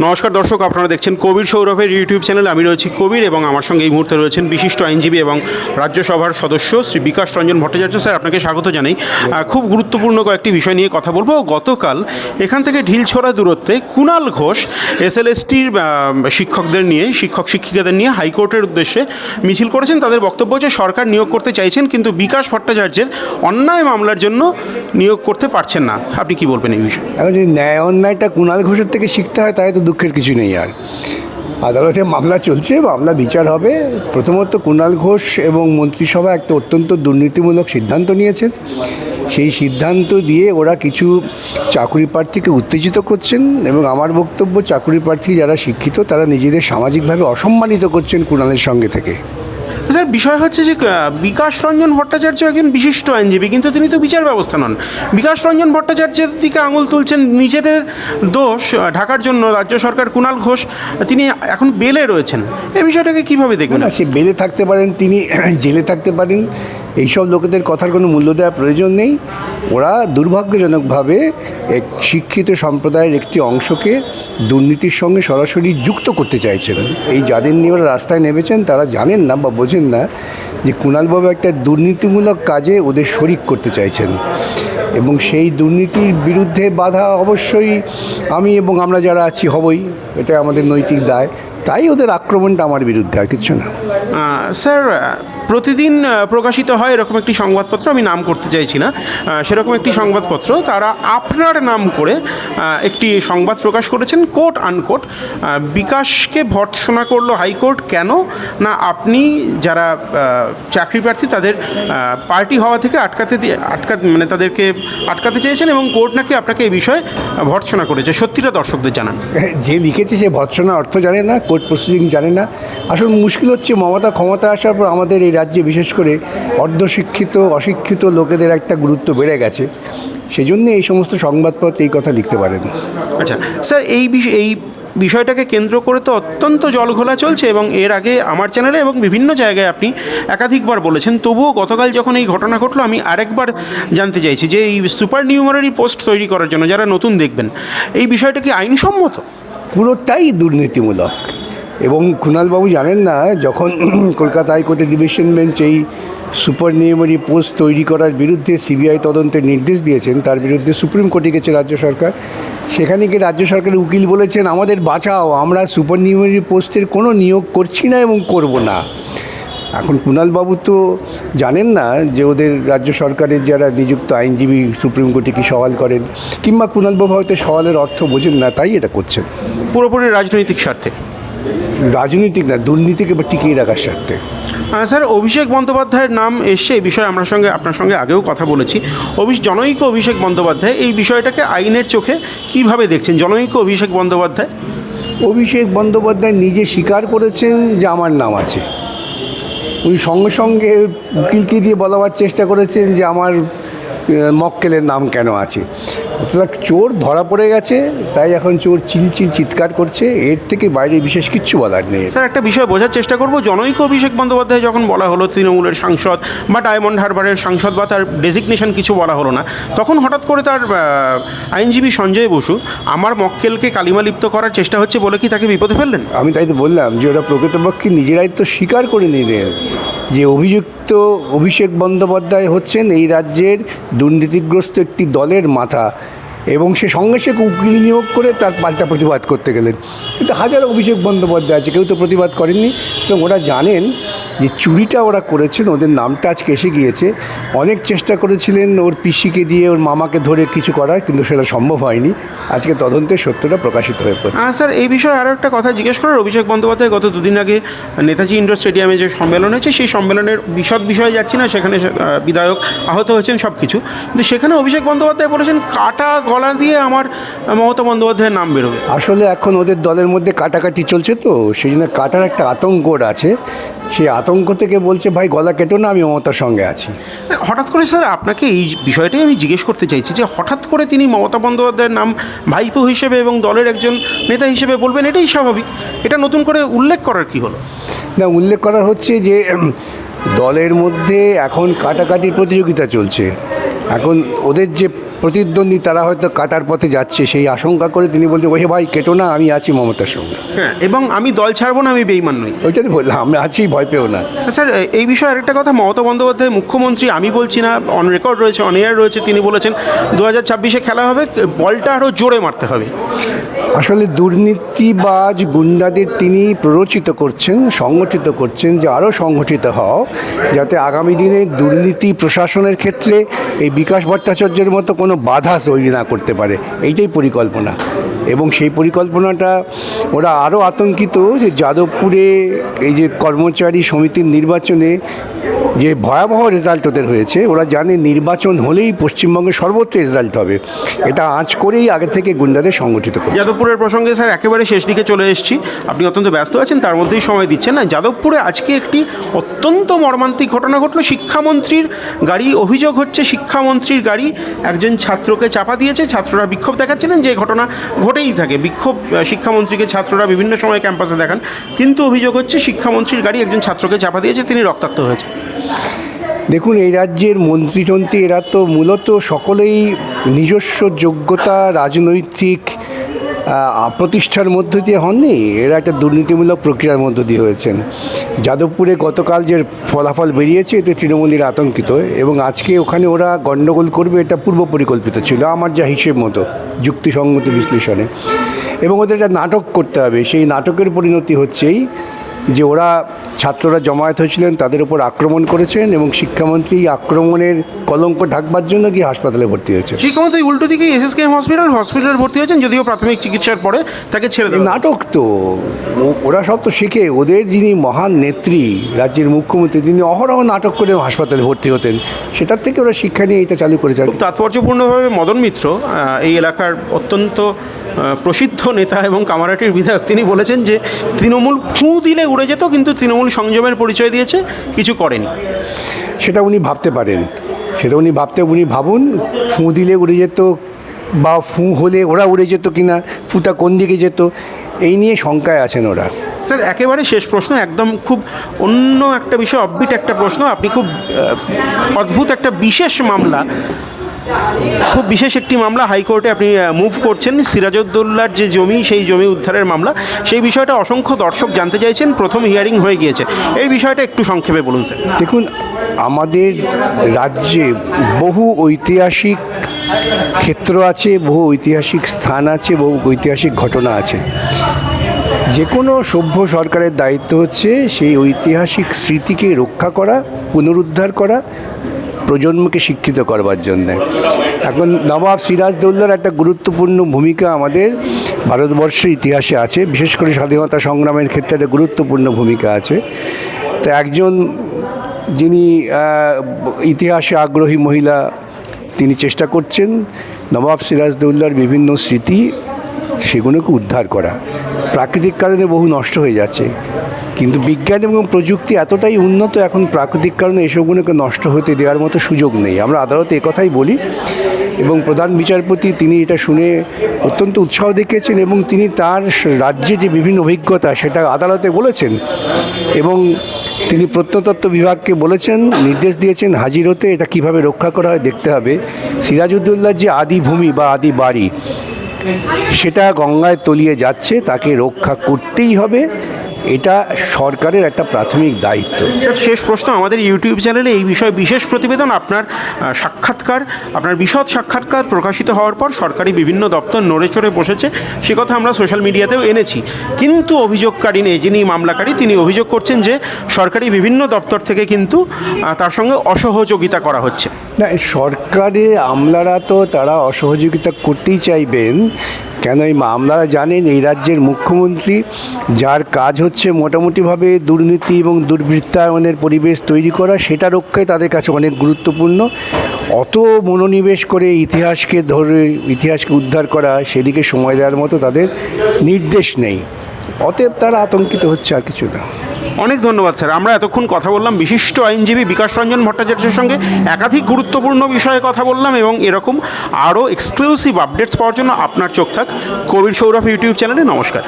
নমস্কার দর্শক, আপনারা দেখছেন কবির সৌরভের ইউটিউব চ্যানেল আমি রয়েছি কবির এবং আমার সঙ্গে এই মুহূর্তে রয়েছেন বিশিষ্ট আইনজীবী এবং রাজ্যসভার সদস্য শ্রী বিকাশ রঞ্জন ভট্টাচার্য। স্যার, আপনাকে স্বাগত জানাই। খুব গুরুত্বপূর্ণ কয়েকটি বিষয় নিয়ে কথা বলব। গতকাল এখান থেকে ঢিলছোড়া দূরত্বে কুণাল ঘোষ এসএলএসটির শিক্ষকদের নিয়ে, শিক্ষক শিক্ষিকাদের নিয়ে হাইকোর্টের উদ্দেশ্যে মিছিল করেছেন। তাদের বক্তব্য যে সরকার নিয়োগ করতে চাইছেন কিন্তু বিকাশ ভট্টাচার্যের অন্যায় মামলার জন্য নিয়োগ করতে পারছেন না। আপনি কি বলবেন এই বিষয়ে? ন্যায় অন্যায়টা কুণাল ঘোষের থেকে শিখতে হয় তাই তো দুঃখের কিছু নেই আর। আদালতে মামলা চলছে, মামলা বিচার হবে। প্রথমত কুণাল ঘোষ এবং মন্ত্রিসভা একটা অত্যন্ত দুর্নীতিমূলক সিদ্ধান্ত নিয়েছেন। সেই সিদ্ধান্ত দিয়ে ওরা কিছু চাকুরি প্রার্থীকে উত্তেজিত করছেন এবং আমার বক্তব্য, চাকুরি প্রার্থী যারা শিক্ষিত, তারা নিজেদের সামাজিকভাবে অসম্মানিত করছেন কুণালের সঙ্গে থেকে। স্যার, বিষয় হচ্ছে যে বিকাশ রঞ্জন ভট্টাচার্য একজন বিশিষ্ট আইনজীবী, কিন্তু তিনি তো বিচার ব্যবস্থা নন। বিকাশ রঞ্জন ভট্টাচার্যের দিকে আঙুল তুলছেন নিজেদের দোষ ঢাকার জন্য রাজ্য সরকার কুণাল ঘোষ, তিনি এখন বেলে রয়েছেন। এই বিষয়টাকে কীভাবে দেখবেন? সে বেলে থাকতে পারেন, তিনি জেলে থাকতে পারেন এইসব লোকেদের কথার কোনো মূল্য দেওয়ার প্রয়োজন নেই। ওরা দুর্ভাগ্যজনকভাবে এক শিক্ষিত সম্প্রদায়ের একটি অংশকে দুর্নীতির সঙ্গে সরাসরি যুক্ত করতে চাইছেন। এই যাদের নিয়ে ওরা রাস্তায় নেমেছেন, তারা জানেন না বা বোঝেন না যে কুণালবাবু একটা দুর্নীতিমূলক কাজে ওদের শরিক করতে চাইছেন। এবং সেই দুর্নীতির বিরুদ্ধে বাধা অবশ্যই আমি এবং আমরা যারা আছি হবই এটা আমাদের নৈতিক দায়। তাই ওদের আক্রমণটা আমার বিরুদ্ধে আর কিচ্ছু না। স্যার প্রতিদিন প্রকাশিত হয় এরকম একটি সংবাদপত্র, আমি নাম করতে চাইছি না। সেরকম একটি সংবাদপত্র। তারা আপনার নাম করে একটি সংবাদ প্রকাশ করেছেন কোর্ট আনকোট বিকাশকে ভর্ৎসনা করল হাইকোর্ট। কেন? না, আপনি যারা চাকরি প্রার্থী, তাদের পার্টি হওয়া থেকে আটকাতে আটকা মানে তাদেরকে আটকাতে চেয়েছেন এবং কোর্ট নাকি আপনাকে এই বিষয়ে ভর্ৎসনা করেছে। সত্যিটা দর্শকদের জানান। যে লিখেছে সে ভৎসনা অর্থ জানে না, কোর্ট প্রসিডিং জানে না। আসল মুশকিল হচ্ছে মমতা ক্ষমতা আসার পর আমাদের এই রাজ্যে বিশেষ করে অর্ধশিক্ষিত অশিক্ষিত লোকেদের একটা গুরুত্ব বেড়ে গেছে। সেজন্য এই সমস্ত সংবাদপত্র এই কথা লিখতে পারেন। আচ্ছা স্যার এই বিষয় এই বিষয়টাকে কেন্দ্র করে তো অত্যন্ত জলঘোলা চলছে এবং এর আগে আমার চ্যানেলে এবং বিভিন্ন জায়গায় আপনি একাধিকবার বলেছেন। তবুও গতকাল যখন এই ঘটনা ঘটলো আমি আরেকবার জানতে চাইছি যে এই সুপার নিউমারারি পোস্ট তৈরি করার জন্য যারা নতুন দেখবেন এই বিষয়টা কি আইনসম্মত? পুরোটাই দুর্নীতিমূলক। এবং কুণালবাবু জানেন না, যখন কলকাতা হাইকোর্টের ডিভিশন বেঞ্চ এই সুপার নিয়মারি পোস্ট তৈরি করার বিরুদ্ধে সিবিআই তদন্তের নির্দেশ দিয়েছেন, তার বিরুদ্ধে সুপ্রিম কোর্টে গেছে রাজ্য সরকার। সেখানে গিয়ে রাজ্য সরকারের উকিল বলেছেন, আমাদের বাঁচাও, আমরা সুপার নিয়মারি পোস্টের কোনো নিয়োগ করছি না এবং করব না। এখন কুণালবাবু তো জানেন না যে ওদের রাজ্য সরকারের যারা নিযুক্ত আইনজীবী সুপ্রিম কোর্টে কি সওয়াল করেন, কিংবা কুণালবাবু হয়তো সওয়ালের অর্থ বোঝেন না, তাই এটা করছেন। পুরোপুরি রাজনৈতিক স্বার্থে। রাজনৈতিক না দুর্নীতিকে টিকিয়ে রাখার স্বার্থে। স্যার অভিষেক বন্দ্যোপাধ্যায়ের নাম এসছে এই বিষয়ে আমরা সঙ্গে আপনার সঙ্গে আগেও কথা বলেছি। অভি জনৈক অভিষেক বন্দ্যোপাধ্যায় এই বিষয়টাকে আইনের চোখে কীভাবে দেখছেন? জনৈক অভিষেক বন্দ্যোপাধ্যায়। অভিষেক বন্দ্যোপাধ্যায় নিজে স্বীকার করেছেন যে আমার নাম আছে। উনি সঙ্গে সঙ্গে উকিলকে দিয়ে বলাবার চেষ্টা করেছেন যে আমার মক্কেলের নাম কেন আছে। সুতরাং চোর ধরা পড়ে গেছে তাই এখন চোর চিলচিল চিৎকার করছে এর থেকে বাইরে বিশেষ কিচ্ছু বলার নেই। স্যার একটা বিষয় বোঝার চেষ্টা করব জনৈক অভিষেক বন্দ্যোপাধ্যায় যখন বলা হলো তৃণমূলের সাংসদ বা ডায়মন্ড হারবারের সাংসদ বা তার ডেজিগনেশন কিছু বলা হলো না তখন হঠাৎ করে তার আইনজীবী সঞ্জয় বসু আমার মক্কেলকে কালিমালিপ্ত করার চেষ্টা হচ্ছে বলে কি তাকে বিপদে ফেললেন? আমি তাই তো বললাম যে ওরা প্রকৃতপক্ষে নিজেরাই তো স্বীকার করে নিলেন। যে অভিযুক্ত অভিষেক বন্দ্যোপাধ্যায় হচ্ছেন এই রাজ্যের দুর্নীতিগ্রস্ত একটি দলের মাথা। এবং সে সঙ্গে সে উকিল নিয়োগ করে তার পাল্টা প্রতিবাদ করতে গেলেন। কিন্তু হাজারো অভিষেক বন্দ্যোপাধ্যায় আছে, কেউ তো প্রতিবাদ করেননি। এবং ওরা জানেন যে চুরিটা ওরা করেছেন, ওদের নামটা আজকে এসে গিয়েছে। অনেক চেষ্টা করেছিলেন ওর পিসিকে দিয়ে, ওর মামাকে ধরে কিছু করার, কিন্তু সেটা সম্ভব হয়নি। আজকে তদন্তের সত্যটা প্রকাশিত হয়ে পড়ে হ্যাঁ স্যার, এই বিষয়ে আরও একটা কথা জিজ্ঞেস করার, অভিষেক বন্দ্যোপাধ্যায় গত দুদিন আগে নেতাজি ইন্ডোর স্টেডিয়ামে যে সম্মেলন হয়েছে, সেই সম্মেলনের বিশদ বিষয়ে যাচ্ছি না, সেখানে বিধায়ক আহত হয়েছেন সব কিছু কিন্তু সেখানে অভিষেক বন্দ্যোপাধ্যায় বলেছেন, কাটা গলা দিয়ে আমার মমতা বন্দ্যোপাধ্যায়ের নাম বেরোবে। আসলে এখন ওদের দলের মধ্যে কাটাকাটি চলছে তো সেই জন্য কাটার একটা আতঙ্ক আছে। সেই আতঙ্ক থেকে বলছে ভাই গলা কেটো না আমি মমতার সঙ্গে আছি। হঠাৎ করে স্যার আপনাকে এই বিষয়টাই আমি জিজ্ঞেস করতে চাইছি যে হঠাৎ করে তিনি মমতা বন্দ্যোপাধ্যায়ের নাম ভাইপো হিসেবে এবং দলের একজন নেতা হিসেবে বলবেন এটাই স্বাভাবিক। এটা নতুন করে উল্লেখ করার কি হলো? না উল্লেখ করা হচ্ছে যে দলের মধ্যে এখন কাটাকাটির প্রতিযোগিতা চলছে। এখন ওদের যে প্রতিদ্বন্দ্বী তারা হয়তো কাটার পথে যাচ্ছে সেই আশঙ্কা করে তিনি বলছেন ওহে ভাই কেটো না আমি আছি মমতার সঙ্গে। হ্যাঁ এবং আমি দল ছাড়বো না আমি বেইমান নই। ওইটাই বললাম আমি আছি ভয় পেও না। স্যার এই বিষয়ে আরেকটা কথা মমতা বন্দ্যোপাধ্যায় মুখ্যমন্ত্রী আমি বলছি না অন রেকর্ড রয়েছে অন এয়ার রয়েছে তিনি বলেছেন দু হাজার ছাব্বিশে খেলা হবে বলটা আরও জোরে মারতে হবে। আসলে দুর্নীতিবাজ গুন্ডাদের তিনি প্ররোচিত করছেন, সংগঠিত করছেন যে আরও সংগঠিত হও, যাতে আগামী দিনে দুর্নীতি প্রশাসনের ক্ষেত্রে এই বিকাশ ভট্টাচার্যের মতো কোনো বাধা তৈরি না করতে পারে। এইটাই পরিকল্পনা। এবং সেই পরিকল্পনাটা ওরা আরও আতঙ্কিত যে যাদবপুরে এই যে কর্মচারী সমিতির নির্বাচনে যে ভয়াবহ রেজাল্ট ওদের হয়েছে, ওরা জানে নির্বাচন হলেই পশ্চিমবঙ্গে সর্বত্র রেজাল্ট হবে। এটা আঁচ করেই আগে থেকে গুন্ডাদের সংগঠিত করছে। যাদবপুরের প্রসঙ্গে স্যার একেবারে শেষ দিকে চলে এসেছি। আপনি অত্যন্ত ব্যস্ত আছেন, তার মধ্যেই সময় দিচ্ছেন না। যাদবপুরে আজকে একটি অত্যন্ত মর্মান্তিক ঘটনা ঘটলো। শিক্ষামন্ত্রীর গাড়ি অভিযোগ হচ্ছে, শিক্ষামন্ত্রীর গাড়ি একজন ছাত্রকে চাপা দিয়েছে। ছাত্ররা বিক্ষোভ দেখাচ্ছিলেন যে ঘটনা ঘটেই থাকে। বিক্ষোভ শিক্ষামন্ত্রীকে ছাত্ররা বিভিন্ন সময় ক্যাম্পাসে দেখান। কিন্তু অভিযোগ হচ্ছে, শিক্ষামন্ত্রীর গাড়ি একজন ছাত্রকে চাপা দিয়েছে, তিনি রক্তাক্ত হয়েছে দেখুন, এই রাজ্যের মন্ত্রীতন্ত্রী এরা তো মূলত সকলেই নিজস্ব যোগ্যতা, রাজনৈতিক প্রতিষ্ঠার মধ্য দিয়ে হননি। এরা একটা দুর্নীতিমূলক প্রক্রিয়ার মধ্য দিয়ে হয়েছেন। যাদবপুরে গতকাল যে ফলাফল বেরিয়েছে, এতে তৃণমূলীরা আতঙ্কিত। এবং আজকে ওখানে ওরা গণ্ডগোল করবে, এটা পূর্ব পরিকল্পিত ছিল। আমার যা হিসেব মতো, যুক্তিসঙ্গত বিশ্লেষণে। এবং ওদের একটা নাটক করতে হবে। সেই নাটকের পরিণতি হচ্ছেই যে ওরা ছাত্ররা জমায়েত হয়েছিলেন তাদের উপর আক্রমণ করেছেন এবং শিক্ষামন্ত্রী আক্রমণের কলঙ্ক ঢাকবার জন্য গিয়ে হাসপাতালে ভর্তি হয়েছে। শিক্ষামন্ত্রী উল্টো দিকে এসএসকেএম হসপিটাল হসপিটালে ভর্তি হয়েছেন যদিও প্রাথমিক চিকিৎসার পরে তাকে ছেড়ে দেওয়া নাটক তো। ওরা সব তো শিখে। ওদের যিনি মহান নেত্রী রাজ্যের মুখ্যমন্ত্রী তিনি অহরহ নাটক করে হাসপাতালে ভর্তি হতেন। সেটার থেকে ওরা শিক্ষা নিয়ে এটা চালু করেছে। খুব তাৎপর্যপূর্ণভাবে মদন মিত্র এই এলাকার অত্যন্ত প্রসিদ্ধ নেতা এবং কামারাটির বিধায়ক। তিনি বলেছেন যে তৃণমূল ফুঁ দিলে উড়ে যেত কিন্তু তৃণমূল সংযমের পরিচয় দিয়েছে কিছু করেনি। সেটা উনি ভাবতে পারেন। সেটা উনি ভাবতে উনি ভাবুন ফুঁ দিলে উড়ে যেত বা ফুঁ হলে ওরা উড়ে যেত কিনা ফুটা কোন দিকে যেত এই নিয়ে শঙ্কায় আছেন ওরা। স্যার একেবারে শেষ প্রশ্ন একদম খুব অন্য একটা বিষয় অববিট একটা প্রশ্ন। আপনি খুব অদ্ভুত একটা বিশেষ মামলা খুব বিশেষ একটি মামলা, হাইকোর্টে আপনি মুভ করছেন। সিরাজউদ্দৌলার যে জমি, সেই জমি উদ্ধারের মামলা। সেই বিষয়টা অসংখ্য দর্শক জানতে চাইছেন, প্রথম হিয়ারিং হয়ে গিয়েছে। এই বিষয়টা একটু সংক্ষেপে বলুন, স্যার। দেখুন, আমাদের রাজ্যে বহু ঐতিহাসিক ক্ষেত্র আছে, বহু ঐতিহাসিক স্থান আছে, বহু ঐতিহাসিক ঘটনা আছে। যে কোনো সভ্য সরকারের দায়িত্ব হচ্ছে সেই ঐতিহাসিক স্মৃতিকে রক্ষা করা, পুনরুদ্ধার করা প্রজন্মকে শিক্ষিত করবার জন্যে। এখন নবাব সিরাজদৌল্লার একটা গুরুত্বপূর্ণ ভূমিকা আমাদের ভারতবর্ষের ইতিহাসে আছে। বিশেষ করে স্বাধীনতা সংগ্রামের ক্ষেত্রে একটা গুরুত্বপূর্ণ ভূমিকা আছে। তো একজন যিনি ইতিহাসে আগ্রহী মহিলা, তিনি চেষ্টা করছেন নবাব সিরাজদৌল্লার বিভিন্ন স্মৃতি সেগুলোকে উদ্ধার করা। প্রাকৃতিক কারণে বহু নষ্ট হয়ে যাচ্ছে। কিন্তু বিজ্ঞান এবং প্রযুক্তি এতটাই উন্নত, এখন প্রাকৃতিক কারণে এসবগুলোকে নষ্ট হতে দেওয়ার মতো সুযোগ নেই। আমরা আদালতে একথাই বলি, এবং প্রধান বিচারপতি তিনি এটা শুনে অত্যন্ত উৎসাহ দেখিয়েছেন, এবং তিনি তার রাজ্যে যে বিভিন্ন অভিজ্ঞতা সেটা আদালতে বলেছেন, এবং তিনি প্রত্নতত্ত্ব বিভাগকে বলেছেন, নির্দেশ দিয়েছেন হাজির হতে এটা কীভাবে রক্ষা করা হয় দেখতে হবে। সিরাজউদ্দৌল্লার যে আদি ভূমি বা আদি বাড়ি সেটা গঙ্গায় তলিয়ে যাচ্ছে তাকে রক্ষা করতেই হবে। এটা সরকারের একটা প্রাথমিক দায়িত্ব। স্যার শেষ প্রশ্ন আমাদের ইউটিউব চ্যানেলে এই বিষয়ে বিশেষ প্রতিবেদন আপনার সাক্ষাৎকার আপনার বিশদ সাক্ষাৎকার প্রকাশিত হওয়ার পর সরকারি বিভিন্ন দপ্তর নড়ে চড়ে বসেছে সে কথা আমরা সোশ্যাল মিডিয়াতেও এনেছি। কিন্তু অভিযোগকারী নেই যিনি মামলাকারী তিনি অভিযোগ করছেন যে সরকারি বিভিন্ন দপ্তর থেকে কিন্তু তার সঙ্গে অসহযোগিতা করা হচ্ছে। না সরকারে আমলারা তো তারা অসহযোগিতা করতেই চাইবেন কেন এই আপনারা জানেন এই রাজ্যের মুখ্যমন্ত্রী, যার কাজ হচ্ছে মোটামুটিভাবে দুর্নীতি এবং দুর্বৃত্তায়নের পরিবেশ তৈরি করা, সেটা রক্ষায় তাদের কাছে অনেক গুরুত্বপূর্ণ। অত মনোনিবেশ করে ইতিহাসকে ধরে, ইতিহাসকে উদ্ধার করা, সেদিকে সময় দেওয়ার মতো তাদের নির্দেশ নেই। অতএব তারা আতঙ্কিত হচ্ছে আর কিছু না। অনেক ধন্যবাদ, স্যার। আমরা এতক্ষণ কথা বললাম বিশিষ্ট আইনজীবী বিকাশ রঞ্জন ভট্টাচার্যের সঙ্গে। একাধিক গুরুত্বপূর্ণ বিষয়ে কথা বললাম এবং এরকম আরও এক্সক্লুসিভ আপডেটস পাওয়ার জন্য আপনার চোখ থাক। কবির সৌরভ ইউটিউব চ্যানেলে নমস্কার।